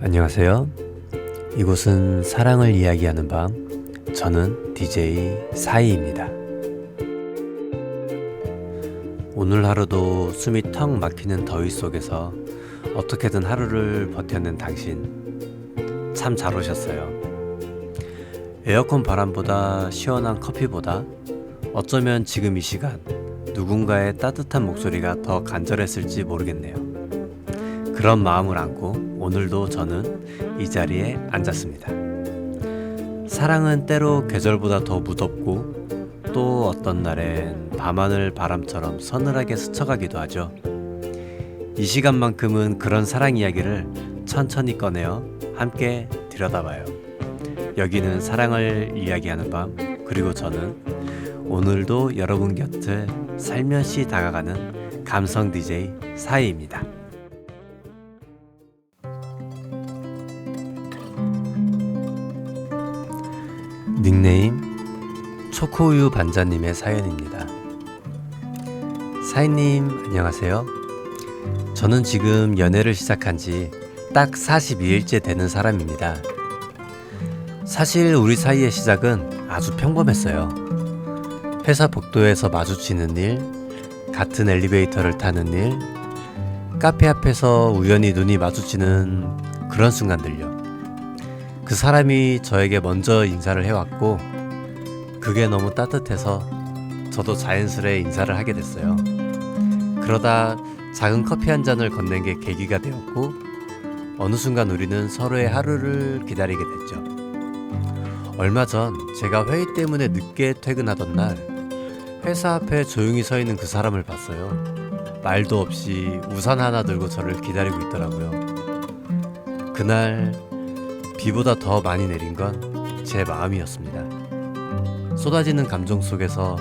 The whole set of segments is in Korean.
안녕하세요. 이곳은 사랑을 이야기하는 밤. 저는 DJ 사이입니다. 오늘 하루도 숨이 턱 막히는 더위 속에서 어떻게든 하루를 버텨낸 당신. 참 잘 오셨어요. 에어컨 바람보다 시원한 커피보다 어쩌면 지금 이 시간 누군가의 따뜻한 목소리가 더 간절했을지 모르겠네요. 그런 마음을 안고 오늘도 저는 이 자리에 앉았습니다. 사랑은 때로 계절보다 더 무덥고 또 어떤 날엔 밤하늘 바람처럼 서늘하게 스쳐가기도 하죠. 이 시간만큼은 그런 사랑 이야기를 천천히 꺼내어 함께 들여다봐요. 여기는 사랑을 이야기하는 밤, 그리고 저는 오늘도 여러분 곁을 살며시 다가가는 감성 DJ 사이입니다. 닉네임 초코우유 반자님의 사연입니다. 사인님 안녕하세요. 저는 지금 연애를 시작한 지 딱 42일째 되는 사람입니다. 사실 우리 사이의 시작은 아주 평범했어요. 회사 복도에서 마주치는 일, 같은 엘리베이터를 타는 일, 카페 앞에서 우연히 눈이 마주치는 그런 순간들요. 그 사람이 저에게 먼저 인사를 해왔고, 그게 너무 따뜻해서 저도 자연스레 인사를 하게 됐어요. 그러다 작은 커피 한 잔을 건넨 게 계기가 되었고, 어느 순간 우리는 서로의 하루를 기다리게 됐죠. 얼마 전 제가 회의 때문에 늦게 퇴근하던 날, 회사 앞에 조용히 서 있는 그 사람을 봤어요. 말도 없이 우산 하나 들고 저를 기다리고 있더라고요. 그날 비보다 더 많이 내린 건 제 마음이었습니다. 쏟아지는 감정 속에서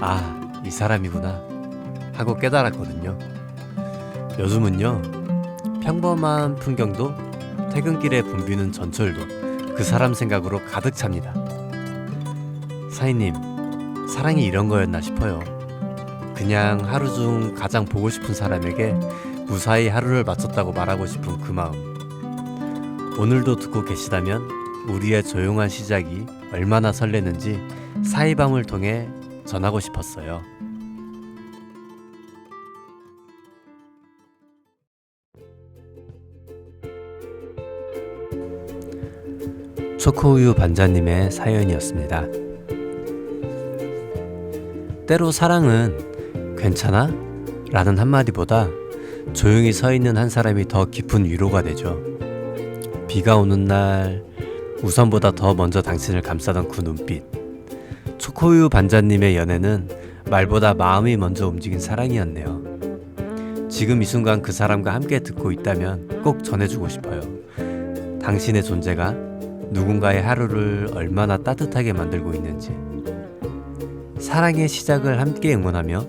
아, 이 사람이구나 하고 깨달았거든요. 요즘은요, 평범한 풍경도 퇴근길에 붐비는 전철도 그 사람 생각으로 가득 찹니다. 사인님, 사랑이 이런 거였나 싶어요. 그냥 하루 중 가장 보고 싶은 사람에게 무사히 하루를 마쳤다고 말하고 싶은 그 마음. 오늘도 듣고 계시다면 우리의 조용한 시작이 얼마나 설레는지 사이밤을 통해 전하고 싶었어요. 초코우유 반자님의 사연이었습니다. 때로 사랑은 괜찮아? 라는 한마디보다 조용히 서 있는 한 사람이 더 깊은 위로가 되죠. 비가 오는 날 우산보다 더 먼저 당신을 감싸던 그 눈빛. 초코우유 반자님의 연애는 말보다 마음이 먼저 움직인 사랑이었네요. 지금 이 순간 그 사람과 함께 듣고 있다면 꼭 전해주고 싶어요. 당신의 존재가 누군가의 하루를 얼마나 따뜻하게 만들고 있는지. 사랑의 시작을 함께 응원하며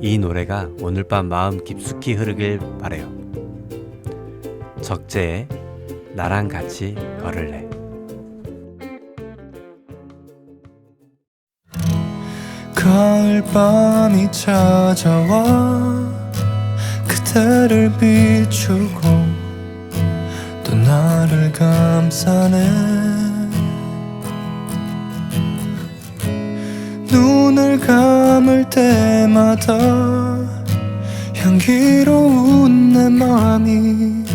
이 노래가 오늘 밤 마음 깊숙이 흐르길 바래요. 적재의 나랑 같이 걸을래. 가을 밤이 찾아와 그대를 비추고 또 나를 감싸네 눈을 감을 때마다 향기로운 내 마음이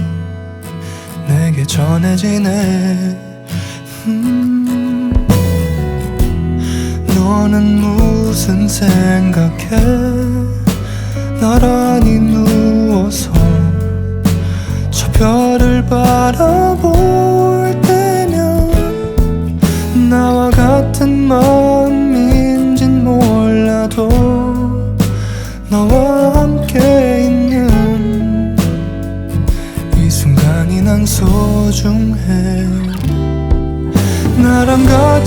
전해지네. 음 너는 무슨 생각해? 나란히 누워서 저 별을 바라볼 때면 나와 같은 마음인진 몰라도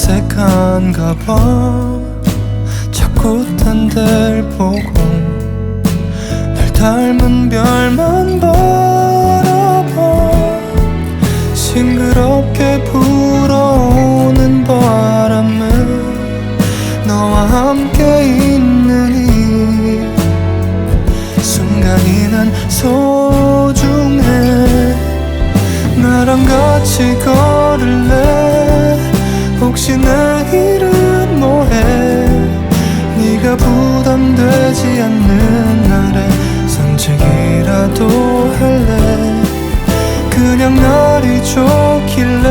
어색한가 봐. 자꾸 딴 데를 보고 날 닮은 별만 바라봐. 싱그럽게 불어오는 바람은 너와 함께 있는 이 순간이 난 소중해. 나랑 같이 걸을래 혹시 내일은 뭐해? 네가 부담되지 않는 날에 산책이라도 할래? 그냥 날이 좋길래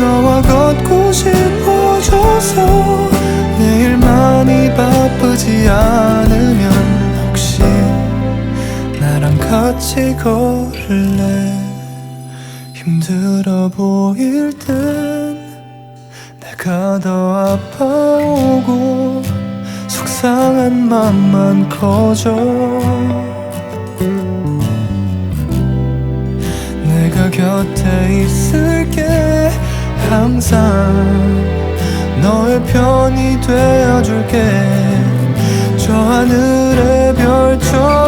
너와 걷고 싶어져서 내일만이 바쁘지 않으면 혹시 나랑 같이 걸을래? 힘들어 보일 땐 내가 더 아파오고 속상한 맘만 커져. 내가 곁에 있을게. 항상 너의 편이 되어줄게. 저 하늘의 별처럼